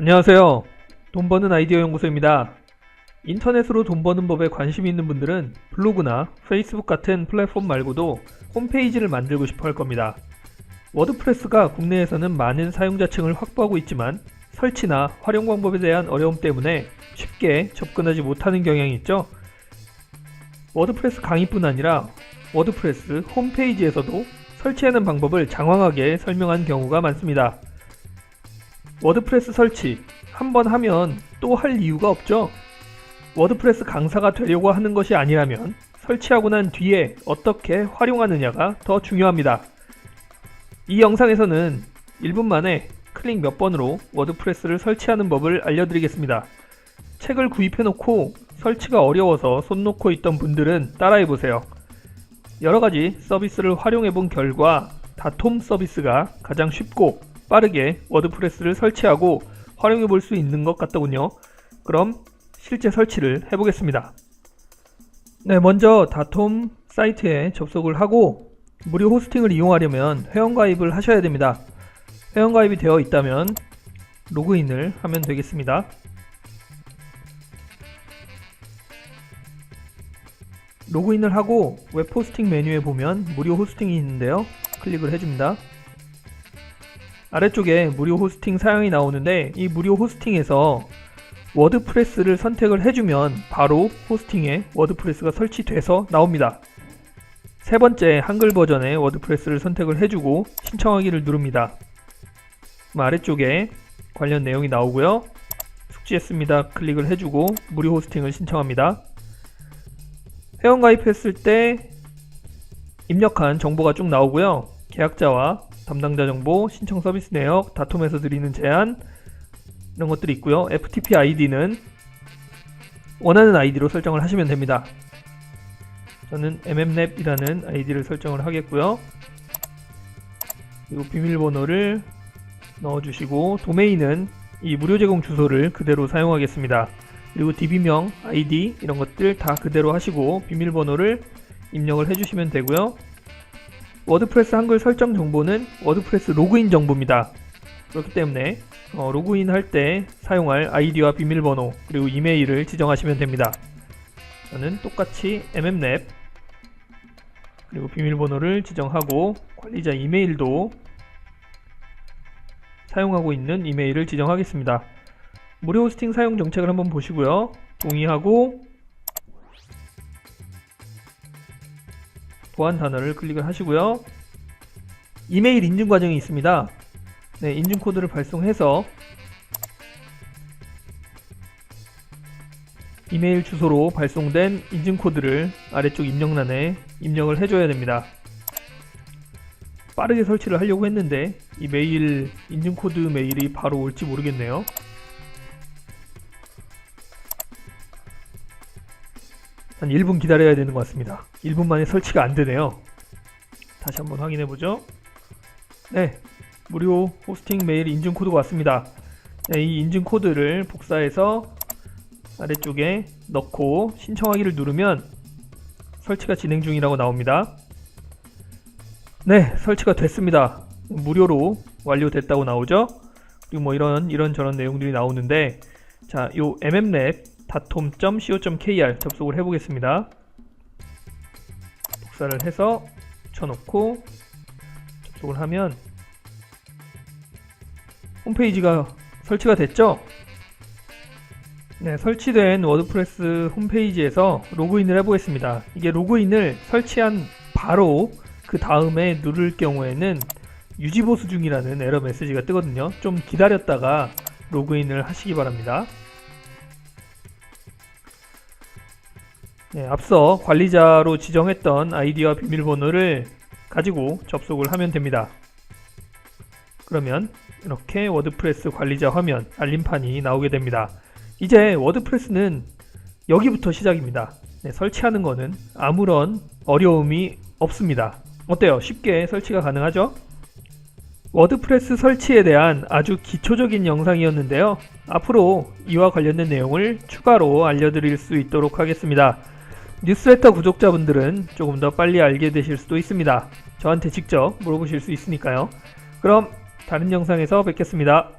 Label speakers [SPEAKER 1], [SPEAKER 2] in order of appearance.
[SPEAKER 1] 안녕하세요. 돈 버는 아이디어 연구소입니다. 인터넷으로 돈 버는 법에 관심 있는 분들은 블로그나 페이스북 같은 플랫폼 말고도 홈페이지를 만들고 싶어 할 겁니다. 워드프레스가 국내에서는 많은 사용자층을 확보하고 있지만 설치나 활용 방법에 대한 어려움 때문에 쉽게 접근하지 못하는 경향이 있죠. 워드프레스 강의뿐 아니라 워드프레스 홈페이지에서도 설치하는 방법을 장황하게 설명한 경우가 많습니다. 워드프레스 설치 한 번 하면 또 할 이유가 없죠. 워드프레스 강사가 되려고 하는 것이 아니라면 설치하고 난 뒤에 어떻게 활용하느냐가 더 중요합니다. 이 영상에서는 1분 만에 클릭 몇 번으로 워드프레스를 설치하는 법을 알려드리겠습니다. 책을 구입해 놓고 설치가 어려워서 손 놓고 있던 분들은 따라해 보세요. 여러 가지 서비스를 활용해 본 결과 다톰 서비스가 가장 쉽고 빠르게 워드프레스를 설치하고 활용해 볼 수 있는 것 같더군요. 그럼 실제 설치를 해보겠습니다. 네, 먼저 다톰 사이트에 접속을 하고 무료 호스팅을 이용하려면 회원가입을 하셔야 됩니다. 회원가입이 되어 있다면 로그인을 하면 되겠습니다. 로그인을 하고 웹 호스팅 메뉴에 보면 무료 호스팅이 있는데요. 클릭을 해줍니다. 아래쪽에 무료 호스팅 사용이 나오는데 이 무료 호스팅에서 워드프레스를 선택을 해주면 바로 호스팅에 워드프레스가 설치돼서 나옵니다. 세 번째 한글 버전의 워드프레스를 선택을 해주고 신청하기를 누릅니다. 아래쪽에 관련 내용이 나오고요. 숙지했습니다. 클릭을 해주고 무료 호스팅을 신청합니다. 회원 가입했을 때 입력한 정보가 쭉 나오고요. 계약자와 담당자 정보, 신청 서비스 내역, 다툼에서 드리는 제한 이런 것들이 있고요. FTP 아이디는 원하는 아이디로 설정을 하시면 됩니다. 저는 mmlab이라는 아이디를 설정을 하겠고요. 그리고 비밀번호를 넣어주시고 도메인은 이 무료 제공 주소를 그대로 사용하겠습니다. 그리고 DB명, ID 이런 것들 다 그대로 하시고 비밀번호를 입력을 해주시면 되고요. 워드프레스 한글 설정 정보는 워드프레스 로그인 정보입니다. 그렇기 때문에 어, 로그인 할 때 사용할 아이디와 비밀번호 그리고 이메일을 지정하시면 됩니다. 저는 똑같이 mmlab 그리고 비밀번호를 지정하고 관리자 이메일도 사용하고 있는 이메일을 지정하겠습니다. 무료 호스팅 사용 정책을 한번 보시고요. 동의하고 보안 단어를 클릭을 하시고요. 이메일 인증 과정이 있습니다. 네, 인증 코드를 발송해서 이메일 주소로 발송된 인증 코드를 아래쪽 입력란에 입력을 해줘야 됩니다. 빠르게 설치를 하려고 했는데 이 메일 인증 코드 메일이 바로 올지 모르겠네요. 한 1분 기다려야 되는 것 같습니다. 1분 만에 설치가 안 되네요. 다시 한번 확인해 보죠. 네, 무료 호스팅 메일 인증 코드가 왔습니다. 네, 이 인증 코드를 복사해서 아래쪽에 넣고 신청하기를 누르면 설치가 진행 중이라고 나옵니다. 네, 설치가 됐습니다. 무료로 완료됐다고 나오죠. 그리고 뭐 이런 이런 저런 내용들이 나오는데 자, 요 mmlab datom.co.kr 접속을 해보겠습니다. 복사를 해서 붙여놓고 접속을 하면 홈페이지가 설치가 됐죠? 네, 설치된 워드프레스 홈페이지에서 로그인을 해보겠습니다. 이게 로그인을 설치한 바로 그 다음에 누를 경우에는 유지보수 중이라는 에러 메시지가 뜨거든요. 좀 기다렸다가 로그인을 하시기 바랍니다. 네, 앞서 관리자로 지정했던 아이디와 비밀번호를 가지고 접속을 하면 됩니다. 그러면 이렇게 워드프레스 관리자 화면 알림판이 나오게 됩니다. 이제 워드프레스는 여기부터 시작입니다. 네, 설치하는 거는 아무런 어려움이 없습니다. 어때요? 쉽게 설치가 가능하죠? 워드프레스 설치에 대한 아주 기초적인 영상이었는데요. 앞으로 이와 관련된 내용을 추가로 알려드릴 수 있도록 하겠습니다. 뉴스레터 구독자분들은 조금 더 빨리 알게 되실 수도 있습니다. 저한테 직접 물어보실 수 있으니까요. 그럼 다른 영상에서 뵙겠습니다.